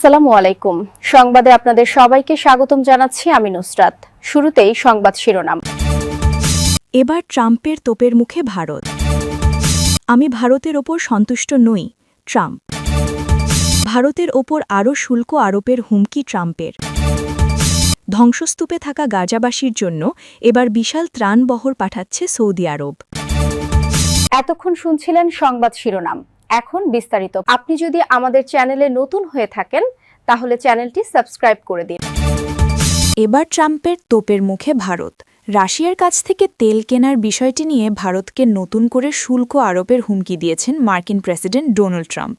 আসসালামু আলাইকুম। সংবাদে আপনাদের সবাইকে স্বাগতম জানাচ্ছি আমি নুসরাত। শুরুতেই সংবাদ শিরোনাম। এবার ট্রাম্পের তোপের মুখে ভারত। আমি ভারতের ওপর সন্তুষ্ট নই ট্রাম্প। ভারতের ওপর আরও শুল্ক আরোপের হুমকি ট্রাম্পের। ধ্বংসস্তূপে থাকা গাজাবাসীর জন্য এবার বিশাল ত্রাণবহর পাঠাচ্ছে সৌদি আরব। এতক্ষণ শুনছিলেন সংবাদ শিরোনাম। এখন বিস্তারিত। আপনি যদি আমাদের চ্যানেলে নতুন হয়ে থাকেন, তাহলে চ্যানেলটি সাবস্ক্রাইব করে দিন। এবার ট্রাম্পের তোপের মুখে ভারত। রাশিয়ার কাছ থেকে তেল কেনার বিষয়টি নিয়ে ভারতকে নতুন করে শুল্ক আরোপের হুমকি দিয়েছেন মার্কিন প্রেসিডেন্ট ডোনাল্ড ট্রাম্প।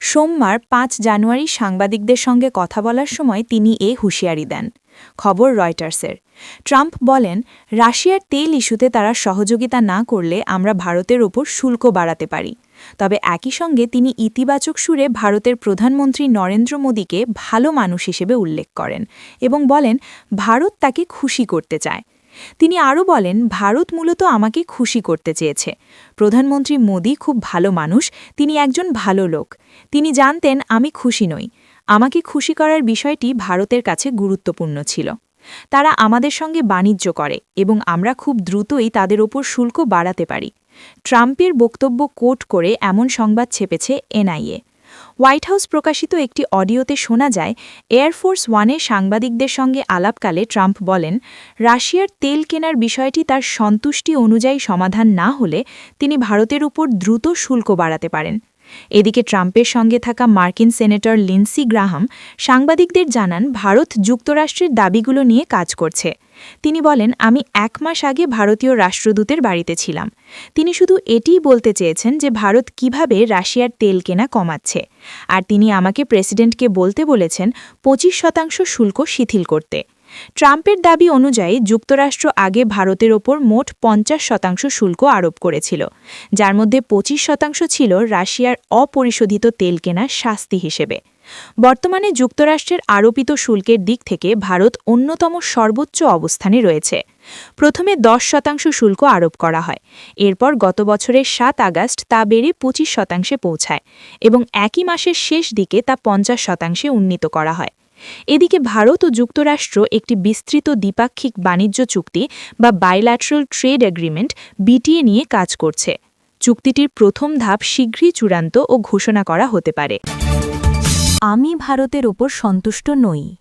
সোমবার পাঁচ জানুয়ারি সাংবাদিকদের সঙ্গে কথা বলার সময় তিনি এ হুঁশিয়ারি দেন। খবর রয়টার্সের। ট্রাম্প বলেন, রাশিয়ার তেল ইস্যুতে তারা সহযোগিতা না করলে আমরা ভারতের ওপর শুল্ক বাড়াতে পারি। তবে একই সঙ্গে তিনি ইতিবাচক সুরে ভারতের প্রধানমন্ত্রী নরেন্দ্র মোদীকে ভালো মানুষ হিসেবে উল্লেখ করেন এবং বলেন, ভারত তাকে খুশি করতে চায়। তিনি আরও বলেন, ভারত মূলত আমাকে খুশি করতে চেয়েছে। প্রধানমন্ত্রী মোদী খুব ভালো মানুষ, তিনি একজন ভালো লোক। তিনি জানতেন, আমি খুশি নই। আমাকে খুশি করার বিষয়টি ভারতের কাছে গুরুত্বপূর্ণ ছিল। তারা আমাদের সঙ্গে বাণিজ্য করে এবং আমরা খুব দ্রুতই তাদের ওপর শুল্ক বাড়াতে পারি। ট্রাম্পের বক্তব্য কোট করে এমন সংবাদ ছেপেছে এনআইএ। হোয়াইট হাউস প্রকাশিত একটি অডিওতে শোনা যায় এয়ারফোর্স ওয়ানে সাংবাদিকদের সঙ্গে আলাপকালে ট্রাম্প বলেন, রাশিয়ার তেল কেনার বিষয়টি তার সন্তুষ্টি অনুযায়ী সমাধান না হলে তিনি ভারতের উপর দ্রুত শুল্ক বাড়াতে পারেন। এদিকে ট্রাম্পের সঙ্গে থাকা মার্কিন সেনেটর লিন্সি গ্রাহাম সাংবাদিকদের জানান, ভারত যুক্তরাষ্ট্রের দাবিগুলো নিয়ে কাজ করছে। তিনি বলেন, আমি এক মাস আগে ভারতীয় রাষ্ট্রদূতের বাড়িতে ছিলাম। তিনি শুধু এটিই বলতে চেয়েছেন যে ভারত কীভাবে রাশিয়ার তেল কেনা কমাচ্ছে। আর তিনি আমাকে প্রেসিডেন্টকে বলতে বলেছেন, পঁচিশ শতাংশ শুল্ক শিথিল করতে। ট্রাম্পের দাবি অনুযায়ী যুক্তরাষ্ট্র আগে ভারতের ওপর মোট পঞ্চাশ শতাংশ শুল্ক আরোপ করেছিল, যার মধ্যে পঁচিশ শতাংশ ছিল রাশিয়ার অপরিশোধিত তেল কেনার শাস্তি হিসেবে। বর্তমানে যুক্তরাষ্ট্রের আরোপিত শুল্কের দিক থেকে ভারত অন্যতম সর্বোচ্চ অবস্থানে রয়েছে। প্রথমে দশ শতাংশ শুল্ক আরোপ করা হয়, এরপর গত বছরের সাত আগস্ট তা বেড়ে পঁচিশ শতাংশে পৌঁছায় এবং একই মাসের শেষ দিকে তা পঞ্চাশ শতাংশে উন্নীত করা হয়। এদিকে ভারত ও যুক্তরাষ্ট্র একটি বিস্তৃত দ্বিপাক্ষিক বাণিজ্য চুক্তি বা বাইল্যাট্রাল ট্রেড এগ্রিমেন্ট বিটিএ নিয়ে কাজ করছে। চুক্তিটির প্রথম ধাপ শীঘ্রই চূড়ান্ত ও ঘোষণা করা হতে পারে। আমি ভারতের ওপর সন্তুষ্ট নই।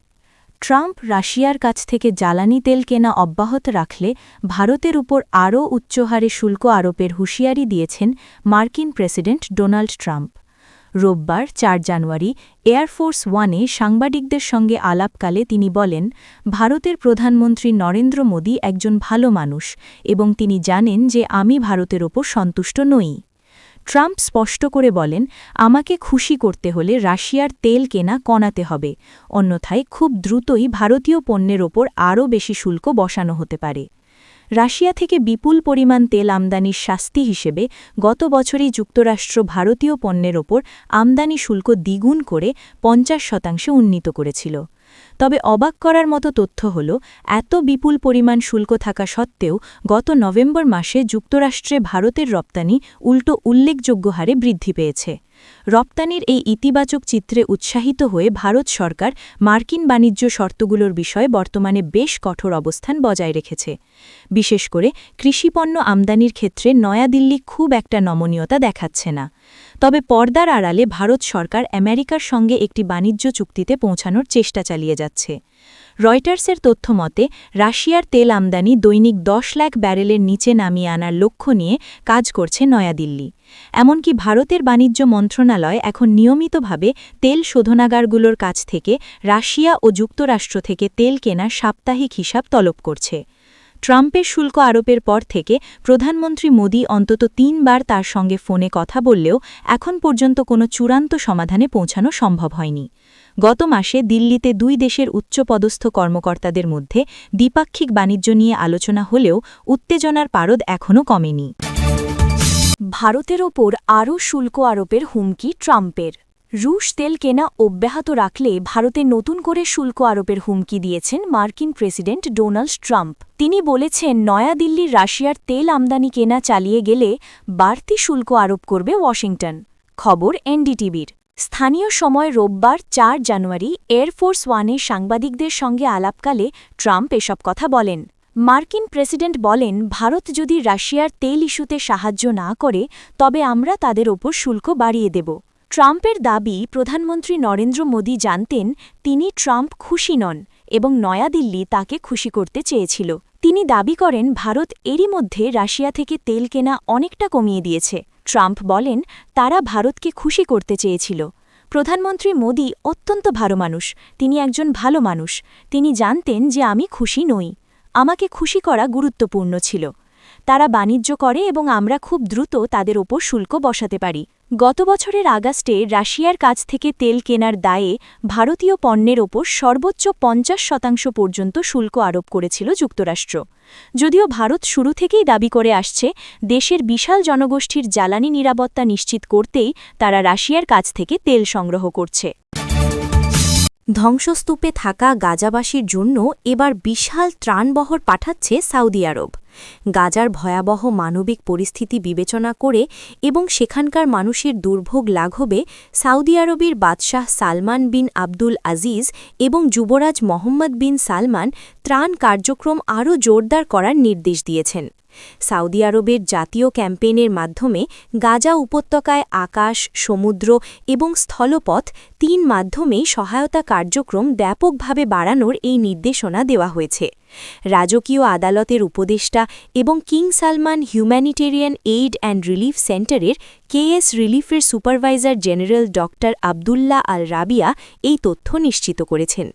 ট্রাম্প রাশিয়ার কাছ থেকে জ্বালানি তেল কেনা অব্যাহত রাখলে ভারতের উপর আরও উচ্চহারে শুল্ক আরোপের হুঁশিয়ারি দিয়েছেন মার্কিন প্রেসিডেন্ট ডোনাল্ড ট্রাম্প। রোববার চার জানুয়ারি এয়ারফোর্স ওয়ানে সাংবাদিকদের সঙ্গে আলাপকালে তিনি বলেন, ভারতের প্রধানমন্ত্রী নরেন্দ্র মোদী একজন ভালো মানুষ এবং তিনি জানেন যে আমি ভারতের ওপর সন্তুষ্ট নই। ট্রাম্প স্পষ্ট করে বলেন, আমাকে খুশি করতে হলে রাশিয়ার তেল কেনা কনাতে হবে। অন্যথায় খুব দ্রুতই ভারতীয় পণ্যের ওপর আরও বেশি শুল্ক বসানো হতে পারে। রাশিয়া থেকে বিপুল পরিমাণ তেল আমদানির শাস্তি হিসেবে গত বছরই যুক্তরাষ্ট্র ভারতীয় পণ্যের ওপর আমদানি শুল্ক দ্বিগুণ করে পঞ্চাশ শতাংশে উন্নীত করেছিল। তবে অবাক করার মতো তথ্য হল, এত বিপুল পরিমাণ শুল্ক থাকা সত্ত্বেও গত নভেম্বর মাসে যুক্তরাষ্ট্রে ভারতের রপ্তানি উল্টো উল্লেখযোগ্য হারে বৃদ্ধি পেয়েছে। রপ্তানির এই ইতিবাচক চিত্রে উৎসাহিত হয়ে ভারত সরকার মার্কিন বাণিজ্য শর্তগুলোর বিষয়ে বর্তমানে বেশ কঠোর অবস্থান বজায় রেখেছে। বিশেষ করে কৃষিপণ্য আমদানির ক্ষেত্রে নয়াদিল্লি খুব একটা নমনীয়তা দেখাচ্ছে না। তবে পর্দার আড়ালে ভারত সরকার আমেরিকার সঙ্গে একটি বাণিজ্য চুক্তিতে পৌঁছানোর চেষ্টা চালিয়ে যাচ্ছে। রয়টার্সের তথ্য মতে, রাশিয়ার তেল আমদানি দৈনিক দশ লাখ ব্যারেলের নিচে নামিয়ে আনার লক্ষ্য নিয়ে কাজ করছে নয়াদিল্লি। এমনকি ভারতের বাণিজ্য মন্ত্রণালয় এখন নিয়মিতভাবে তেল শোধনাগারগুলোর কাছ থেকে রাশিয়া ও যুক্তরাষ্ট্র থেকে তেল কেনার সাপ্তাহিক হিসাব তলব করছে। ট্রাম্পের শুল্ক আরোপের পর থেকে প্রধানমন্ত্রী মোদী অন্তত তিনবার তার সঙ্গে ফোনে কথা বললেও এখন পর্যন্ত কোনো চূড়ান্ত সমাধানে পৌঁছানো সম্ভব হয়নি। গত মাসে দিল্লিতে দুই দেশের উচ্চপদস্থ কর্মকর্তাদের মধ্যে দ্বিপাক্ষিক বাণিজ্য নিয়ে আলোচনা হলেও উত্তেজনার পারদ এখনও কমেনি। ভারতের ওপর আরও শুল্ক আরোপের হুমকি ট্রাম্পের। রুশ তেল কেনা অব্যাহত রাখলে ভারতে নতুন করে শুল্ক আরোপের হুমকি দিয়েছেন মার্কিন প্রেসিডেন্ট ডোনাল্ড ট্রাম্প। তিনি বলেছেন, নয়াদিল্লির রাশিয়ার তেল আমদানি কেনা চালিয়ে গেলে বাড়তি শুল্ক আরোপ করবে ওয়াশিংটন। খবর এনডিটিভির। স্থানীয় সময় রোববার চার জানুয়ারি এয়ারফোর্স ওয়ানে সাংবাদিকদের সঙ্গে আলাপকালে ট্রাম্প এসব কথা বলেন। মার্কিন প্রেসিডেন্ট বলেন, ভারত যদি রাশিয়ার তেল ইস্যুতে সাহায্য না করে, তবে আমরা তাদের ওপর শুল্ক বাড়িয়ে দেব। ট্রাম্পের দাবি, প্রধানমন্ত্রী নরেন্দ্র মোদী জানতেন তিনি ট্রাম্প খুশি নন এবং নয়াদিল্লি তাকে খুশি করতে চেয়েছিল। তিনি দাবি করেন, ভারত এরই মধ্যে রাশিয়া থেকে তেল কেনা অনেকটা কমিয়ে দিয়েছে। ট্রাম্প বলেন, তারা ভারতকে খুশি করতে চেয়েছিল। প্রধানমন্ত্রী মোদী অত্যন্ত ভালো মানুষ, তিনি একজন ভালো মানুষ। তিনি জানতেন যে, আমি খুশি নই। আমাকে খুশি করা গুরুত্বপূর্ণ ছিল। তারা বাণিজ্য করে এবং আমরা খুব দ্রুত তাদের ওপর শুল্ক বসাতে পারি। গত বছরের আগস্টে রাশিয়ার কাছ থেকে তেল কেনার দায়ে ভারতীয় পণ্যের ওপর সর্বোচ্চ পঞ্চাশ শতাংশ পর্যন্ত শুল্ক আরোপ করেছিল যুক্তরাষ্ট্র। যদিও ভারত শুরু থেকেই দাবি করে আসছে, দেশের বিশাল জনগোষ্ঠীর জ্বালানি নিরাপত্তা নিশ্চিত করতেই তারা রাশিয়ার কাছ থেকে তেল সংগ্রহ করছে। ধ্বংসস্তূপে থাকা গাজাবাসীর জন্য এবার বিশাল ত্রাণবহর পাঠাচ্ছে সৌদি আরব। গাজার ভয়াবহ মানবিক পরিস্থিতি বিবেচনা করে এবং সেখানকার মানুষের দুর্ভোগ লাঘবে সৌদি আরবের বাদশাহ সালমান বিন আব্দুল আজিজ এবং যুবরাজ মোহাম্মদ বিন সালমান ত্রাণ কার্যক্রম আরও জোরদার করার নির্দেশ দিয়েছেন। সৌদি আরবের জাতীয় ক্যাম্পেইনের মাধ্যমে গাজা উপত্যকায় আকাশ, সমুদ্র এবং স্থলপথ তিন মাধ্যমেই সহায়তা কার্যক্রম ব্যাপকভাবে বাড়ানোর এই নির্দেশনা দেওয়া হয়েছে। রাজকীয় আদালতের উপদেষ্টা এবং King Salman Humanitarian Aid and Relief সেন্টারের KS রিলিফের supervisor general doctor Abdullah Al Rabiah এই তথ্য নিশ্চিত করেছেন।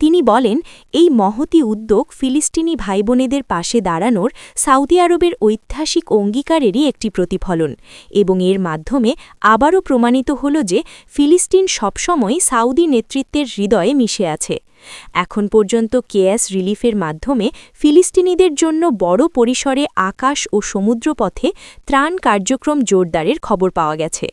তিনি বলেন, এই মহতি উদ্যোগ ফিলিস্তিনি ভাইবোনেদের পাশে দাঁড়ানোর সৌদি আরবের ঐতিহাসিক অঙ্গীকারেরই একটি প্রতিফলন এবং এর মাধ্যমে আবারও প্রমাণিত হল যে ফিলিস্তিন সবসময় সাউদি নেতৃত্বের হৃদয়ে মিশে আছে। এখন পর্যন্ত কেএস রিলিফের মাধ্যমে ফিলিস্তিনিদের জন্য বড় পরিসরে আকাশ ও সমুদ্রপথে ত্রাণ কার্যক্রম জোরদারের খবর পাওয়া গেছে।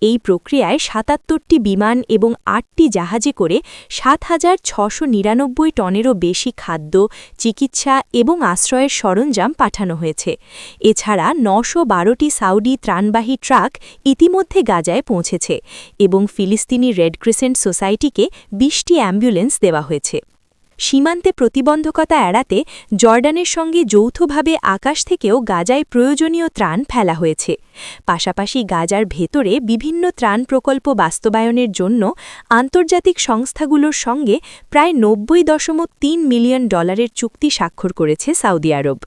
এই প্রক্রিয়ায় সাতাত্তরটি বিমান এবং আটটি জাহাজে করে সাত হাজার ছশো নিরানব্বই টনেরও বেশি খাদ্য, চিকিৎসা এবং আশ্রয়ের সরঞ্জাম পাঠানো হয়েছে। এছাড়া নশো বারোটি সাউডি ত্রাণবাহী ট্রাক ইতিমধ্যে গাজায় পৌঁছেছে এবং ফিলিস্তিনি রেড ক্রিসেন্ট সোসাইটিকে বিশটি অ্যাম্বুলেন্স দেওয়া হয়েছে সীমান্তে প্রতিবন্ধকতা এড়াতে জর্ডানের সঙ্গে যৌথভাবে আকাশ থেকেও গাজায় প্রয়োজনীয় ত্রাণ ফেলা হয়েছে। পাশাপাশি গাজার ভেতরে বিভিন্ন ত্রাণ প্রকল্প বাস্তবায়নের জন্য আন্তর্জাতিক সংস্থাগুলোর সঙ্গে প্রায় নব্বই দশমিক তিন মিলিয়ন ডলারের চুক্তি স্বাক্ষর করেছে সৌদি আরব।